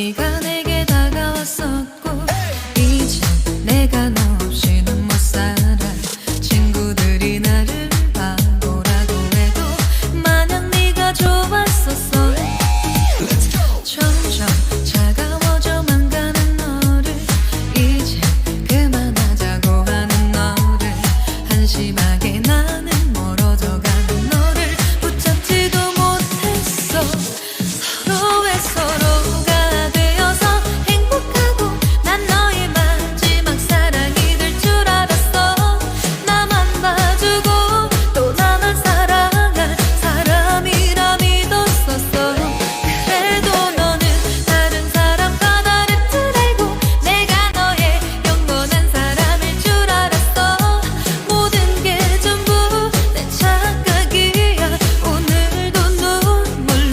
네가 내게 다가왔었고 이제 내가 너 없이는 못 살아. 친구들이 나를 바보라고 해도 만약 네가 좋았었어. 점점 차가워져만 가는 너를 이제 그만하자고 하는 너를. 한심하게 나는 멀어져가